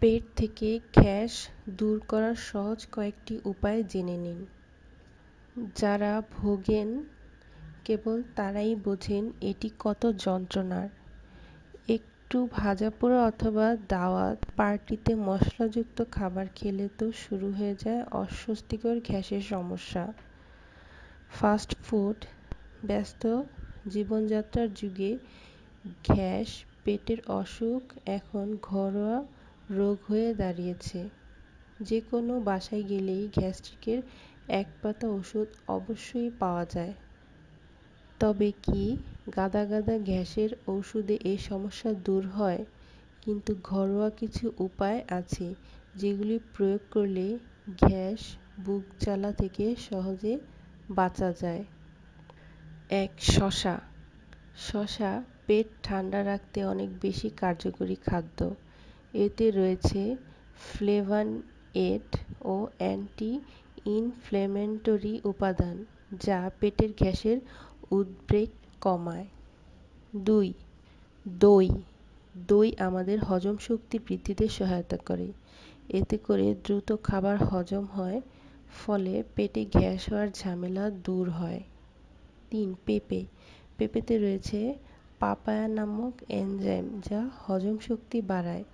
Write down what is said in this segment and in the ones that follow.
পেট থেকে গ্যাস দূর করার সহজ কয়েকটি উপায় জেনে নিন। যারা ভোগেন, কেবল তারাই বোঝেন এটি কত যন্ত্রণার। একটু ভাজাপোড়া অথবা দাওয়াত, পার্টিতে মশলাযুক্ত খাবার খেলে তো শুরু হয়ে যায় অস্বস্তিকর গ্যাসের সমস্যা। ফাস্ট ফুড, ব্যস্ত জীবনযাত্রার যুগে গ্যাস পেটের অসুখ, এখন ঘরোয়া রোগ হয়ে দাঁড়িয়েছে। যে কোনো বাসায় গেলেই গ্যাস্ট্রিকের এক পাতা ওষুধ অবশ্যই পাওয়া যায়। তবে কি গাদা গাদা গ্যাসের ওষুধে এই সমস্যা দূর হয়? কিন্তু ঘরোয়া কিছু উপায় আছে যেগুলি প্রয়োগ করলে গ্যাস বুক জ্বালা থেকে সহজে বাঁচা যায়। এক, শশা। শশা পেট ঠান্ডা রাখতে অনেক বেশি কার্যকরী খাদ্য। এতে রয়েছে ফ্লেভানয়েড ও অ্যান্টি ইনফ্লেমেটরি উপাদান, যা পেটের গ্যাসের উদ্বেগ কমায়। দুই, দই। দই আমাদের হজম শক্তি বৃদ্ধিতে সহায়তা করে। এতে করে দ্রুত খাবার হজম হয়, ফলে পেটে গ্যাস হওয়ার ঝামেলা দূর হয়। তিন, পেঁপে। পেঁপেতে রয়েছে পাপায়া নামক এনজাইম, যা হজম শক্তি বাড়ায়।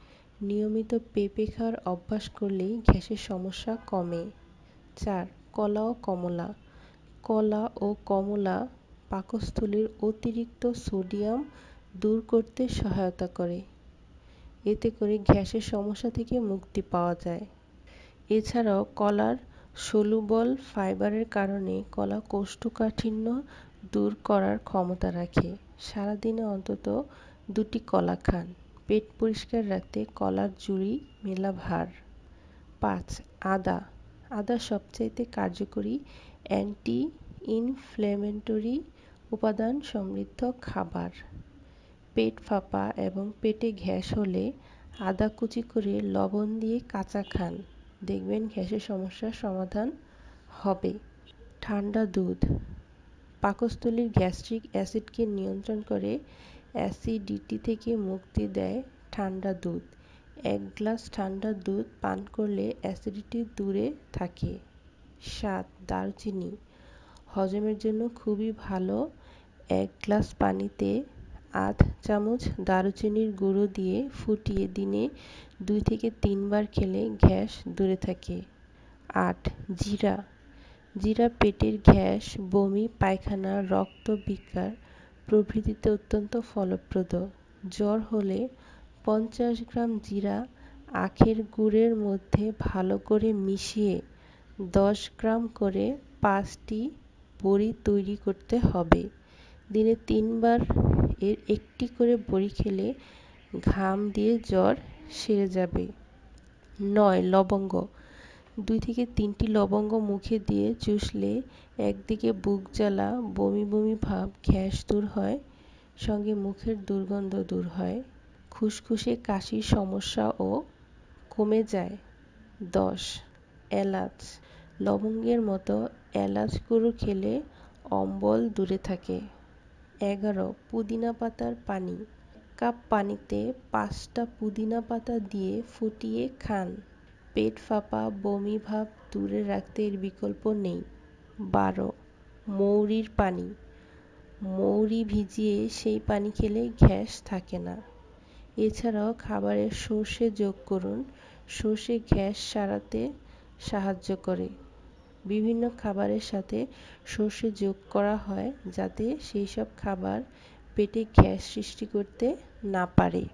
নিয়মিত পেঁপে খাওয়ার অভ্যাস করলেই গ্যাসের সমস্যা কমে। চার, কলা ও কমলা। কলা ও কমলা পাকস্থলীর অতিরিক্ত সোডিয়াম দূর করতে সহায়তা করে। এতে করে গ্যাসের সমস্যা থেকে মুক্তি পাওয়া যায়। এছাড়াও কলার সলুবল ফাইবারের কারণে কলা কোষ্ঠকাঠিন্য দূর করার ক্ষমতা রাখে। সারাদিনে অন্তত দুটি কলা খান। পেট পরিষ্কার রাখতে কলার জুড়ি, মেলা ভার। পাঁচ, আদা। আদা সবচাইতে কার্যকরী অ্যান্টি ইনফ্ল্যামেটরি উপাদান সমৃদ্ধ খাবার। পেট ফাঁপা এবং পেটে গ্যাস হলে আদা কুচি করে লবণ দিয়ে কাঁচা খান। দেখবেন গ্যাসের সমস্যার সমাধান হবে। ঠান্ডা দুধ। পাকস্থলীর গ্যাস্ট্রিক অ্যাসিডকে নিয়ন্ত্রণ করে অ্যাসিডিটি থেকে মুক্তি দেয় ঠান্ডা দুধ। এক গ্লাস ঠান্ডা দুধ পান করলে অ্যাসিডিটি দূরে থাকে। সাত, দারুচিনি। হজমের জন্য খুবই ভালো। এক গ্লাস পানিতে আধ চামচ দারুচিনির গুঁড়ো দিয়ে ফুটিয়ে দিনে দুই থেকে তিনবার খেলে গ্যাস দূরে থাকে। আট, জিরা। জিরা পেটের গ্যাস, বমি, পায়খানা, রক্ত বিকার প্রভৃতিতে অত্যন্ত ফলপ্রদ। জ্বর হলে পঞ্চাশ গ্রাম জিরা আখের গুড়ের মধ্যে ভালো করে মিশিয়ে দশ গ্রাম করে পাঁচটি বড়ি তৈরি করতে হবে। দিনে তিনবার এর একটি করে বড়ি খেলে ঘাম দিয়ে জ্বর সেরে যাবে। নয়, লবঙ্গ। দুই থেকে তিনটি লবঙ্গ মুখে দিয়ে চুষলে একদিকে বুক জ্বালা, বমি বমি ভাব গ্যাস দূর হয়, সঙ্গে মুখের দুর্গন্ধ দূর হয়। খুসখুসে কাশির সমস্যাও কমে যায়। দশ, এলাচ। লবঙ্গের মতো এলাচ গুঁড়ো খেলে অম্বল দূরে থাকে। এগারো, পুদিনা পাতার পানি। কাপ পানিতে পাঁচটা পুদিনা পাতা দিয়ে ফুটিয়ে খান। পেট ফাঁপা, বমি ভাব দূরে রাখতে এর বিকল্প নেই। বারো, মৌরির পানি। মৌরি ভিজিয়ে সেই পানি খেলে গ্যাস থাকে না। এছাড়াও খাবারে সর্ষে যোগ করুন। সর্ষে গ্যাস সারাতে সাহায্য করে। বিভিন্ন খাবারের সাথে সর্ষে যোগ করা হয় যাতে সেই সব খাবার পেটে গ্যাস সৃষ্টি করতে না পারে।